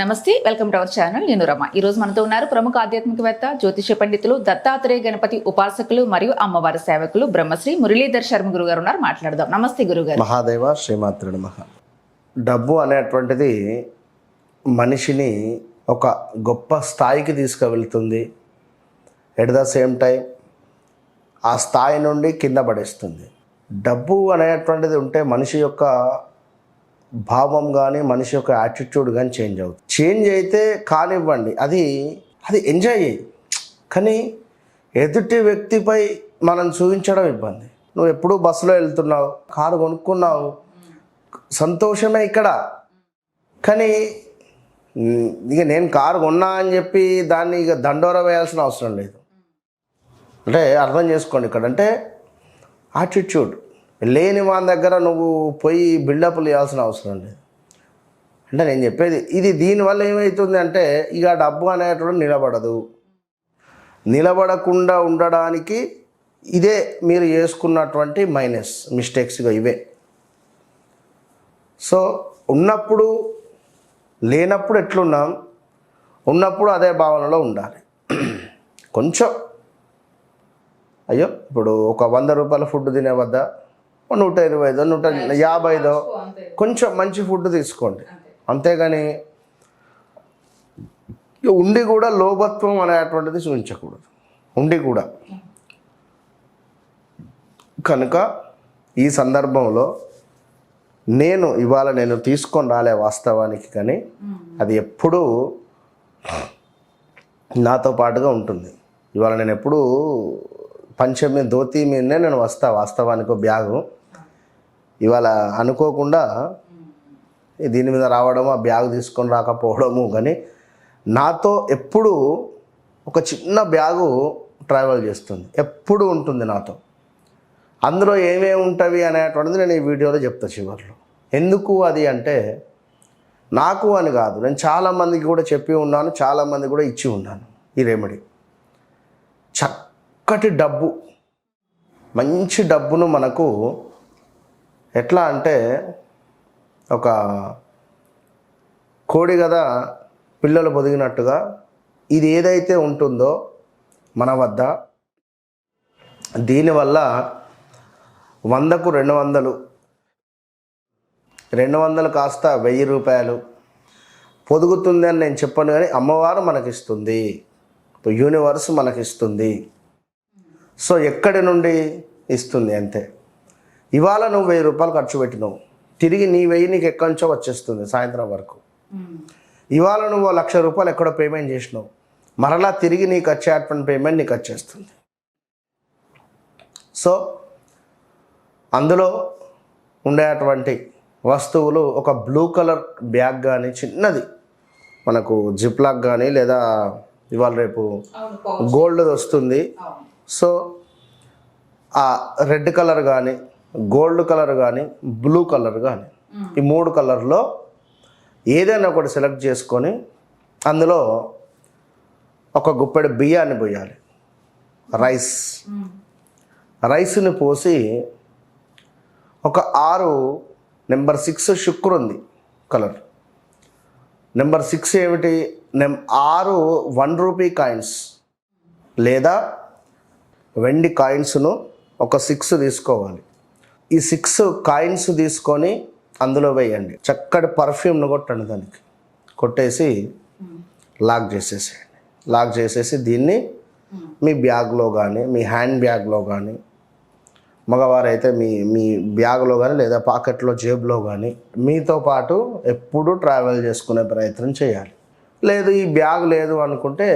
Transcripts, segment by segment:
నమస్తే welcome to our channel. నేను రమ. ఈ రోజు మనతో ఉన్నారు ప్రముఖ ఆధ్యాత్మికవేత్త జ్యోతిష పండితులు దత్తాత్రేయ గణపతి ఉపాసకులు మరియు అమ్మవారి సేవకులు బ్రహ్మశ్రీ మురళీధర్ శర్మ గురువు గారు ఉన్నారు. మాట్లాడదాం. నమస్తే గురుగారు. మహాదేవ శ్రీమాత్రుడు నమః. డబ్బు అనేటువంటిది మనిషిని ఒక గొప్ప స్థాయికి తీసుకువెళ్తుంది. ఎట్ ద సేమ్ టైం ఆ స్థాయి నుండి కింద పడేస్తుంది. డబ్బు అనేటువంటిది ఉంటే మనిషి యొక్క భావం కానీ మనిషి యొక్క యాటిట్యూడ్ కానీ చేంజ్ అవుతుంది. చేంజ్ అయితే కానివ్వండి అది అది ఎంజాయ్ అయ్యి కానీ ఎదుటి వ్యక్తిపై మనం చూపించడం ఇబ్బంది. నువ్వు ఎప్పుడూ బస్సులో వెళ్తున్నావు కారు కొనుక్కున్నావు సంతోషమే ఇక్కడ. కానీ ఇక నేను కారు కొన్నా అని చెప్పి దాన్ని ఇక దండోర వేయాల్సిన అవసరం లేదు. అంటే అర్థం చేసుకోండి ఇక్కడ. అంటే యాటిట్యూడ్ లేని వాని దగ్గర నువ్వు పోయి బిల్డప్లు ఇవ్వాల్సిన అవసరం లేదు. అంటే నేను చెప్పేది ఇది దీనివల్ల ఏమవుతుంది అంటే ఇక డబ్బు అనేటువంటి నిలబడదు. నిలబడకుండా ఉండడానికి ఇదే మీరు చేసుకున్నటువంటి మైనస్ మిస్టేక్స్గా ఇవే. సో ఉన్నప్పుడు లేనప్పుడు ఎట్లున్నాం? ఉన్నప్పుడు అదే భావనలో ఉండాలి. కొంచెం. అయ్యో ఇప్పుడు ఒక వంద రూపాయల ఫుడ్ తినే వద్ద? నూట ఇరవై ఐదో నూట యాభై ఐదో కొంచెం మంచి ఫుడ్ తీసుకోండి. అంతేగాని ఉండి కూడా లోభత్వం అనేటువంటిది చూపించకూడదు. ఉండి కూడా. కనుక ఈ సందర్భంలో నేను ఇవాళ నేను తీసుకొని రాలే వాస్తవానికి కానీ అది ఎప్పుడూ నాతో పాటుగా ఉంటుంది. ఇవాళ నేను ఎప్పుడు పంచమి ధోతి మీదనే నేను వస్తా వాస్తవానికి ఒక బ్యాగు. ఇవాళ అనుకోకుండా దీని మీద రావడము ఆ బ్యాగ్ తీసుకొని రాకపోవడము కానీ నాతో ఎప్పుడు ఒక చిన్న బ్యాగు ట్రావెల్ చేస్తుంది. ఎప్పుడు ఉంటుంది నాతో. అందులో ఏమేమి ఉంటవి అనేటువంటిది నేను ఈ వీడియోలో చెప్తా చివరిలో. ఎందుకు అది అంటే నాకు అని కాదు నేను చాలామందికి కూడా చెప్పి ఉన్నాను చాలామంది కూడా ఇచ్చి ఉన్నాను ఈ రెమెడీ ఒక్కటి డబ్బు. మంచి డబ్బును మనకు ఎట్లా అంటే ఒక కోడి కదా పిల్లలు పొదిగినట్టుగా ఇది ఏదైతే ఉంటుందో మన వద్ద దీనివల్ల వందకు రెండు వందలు రెండు వందలు కాస్త వెయ్యి రూపాయలు పొదుగుతుంది అని నేను చెప్పను కానీ అమ్మవారు మనకిస్తుంది. యూనివర్స్ మనకిస్తుంది. సో ఎక్కడి నుండి ఇస్తుంది అంతే. ఇవాళ నువ్వు వెయ్యి రూపాయలు ఖర్చు పెట్టినావు. తిరిగి నీ వెయ్యి నీకు ఎక్కడి నుంచో వచ్చేస్తుంది సాయంత్రం వరకు. ఇవాళ నువ్వు లక్ష రూపాయలు ఎక్కడో పేమెంట్ చేసినావు. మరలా తిరిగి నీకు వచ్చేటువంటి పేమెంట్ నీకు వచ్చేస్తుంది. సో అందులో ఉండేటువంటి వస్తువులు ఒక బ్లూ కలర్ బ్యాగ్ కానీ చిన్నది. మనకు జిప్లాక్ కానీ లేదా ఇవాళ రేపు గోల్డ్ వస్తుంది సో ఆ రెడ్ కలర్ కానీ గోల్డ్ కలర్ కానీ బ్లూ కలర్ కానీ ఈ మూడు కలర్లో ఏదైనా ఒకటి సెలెక్ట్ చేసుకొని అందులో ఒక గుప్పెడు బియ్యాన్ని పోయాలి. రైస్. రైస్ని పోసి ఒక ఆరు నెంబర్ సిక్స్ శుక్రు ఉంది కలర్. నెంబర్ సిక్స్ ఏమిటి? నెం ఆరు వన్ రూపీ కాయిన్స్ లేదా వెండి కాయిన్స్ను ఒక సిక్స్ తీసుకోవాలి. ఈ సిక్స్ కాయిన్స్ తీసుకొని అందులో వేయండి. చక్కటి పర్ఫ్యూమ్ను కొట్టండి దానికి. కొట్టేసి లాక్ చేసేసేయండి. లాక్ చేసేసి దీన్ని మీ బ్యాగ్లో కానీ మీ హ్యాండ్ బ్యాగ్లో కానీ మగవారైతే మీ మీ బ్యాగ్లో కానీ లేదా పాకెట్లో జేబులో కానీ మీతో పాటు ఎప్పుడూ ట్రావెల్ చేసుకునే ప్రయత్నం చేయాలి. లేదు ఈ బ్యాగ్ లేదు అనుకుంటే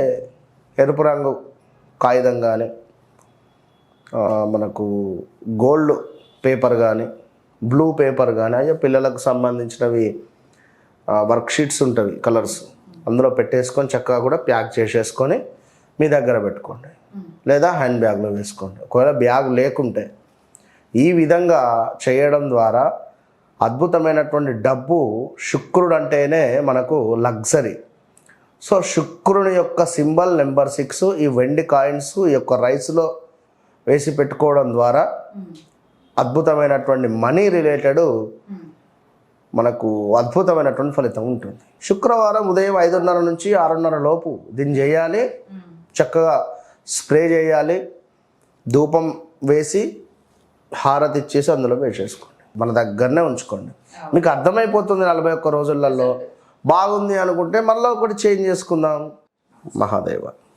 ఎరుపు రంగు కాగితం కానీ మనకు గోల్డ్ పేపర్ కానీ బ్లూ పేపర్ కానీ అయ్యా పిల్లలకు సంబంధించినవి వర్క్షీట్స్ ఉంటుంది కలర్స్. అందులో పెట్టేసుకొని చక్కగా కూడా ప్యాక్ చేసేసుకొని మీ దగ్గర పెట్టుకోండి. లేదా హ్యాండ్ బ్యాగ్లో వేసుకోండి. ఒకవేళ బ్యాగ్ లేకుంటే. ఈ విధంగా చేయడం ద్వారా అద్భుతమైనటువంటి డబ్బు శుక్రుడు అంటేనే మనకు లగ్జరీ. సో శుక్రుని యొక్క సింబల్ నెంబర్ సిక్స్ ఈ వెండి కాయిన్స్ ఈ యొక్క రైస్లో వేసి పెట్టుకోవడం ద్వారా అద్భుతమైనటువంటి మనీ రిలేటెడ్ మనకు అద్భుతమైనటువంటి ఫలితం ఉంటుంది. శుక్రవారం ఉదయం ఐదున్నర నుంచి ఆరున్నర లోపు దీన్ని చేయాలి. చక్కగా స్ప్రే చేయాలి. ధూపం వేసి హారతి ఇచ్చేసి అందులో వేసేసుకోండి. మన దగ్గరనే ఉంచుకోండి. మీకు అర్థమైపోతుంది నలభై ఒక్క రోజులలో. బాగుంది అనుకుంటే మళ్ళీ ఒకటి చేంజ్ చేసుకుందాం. మహాదేవ.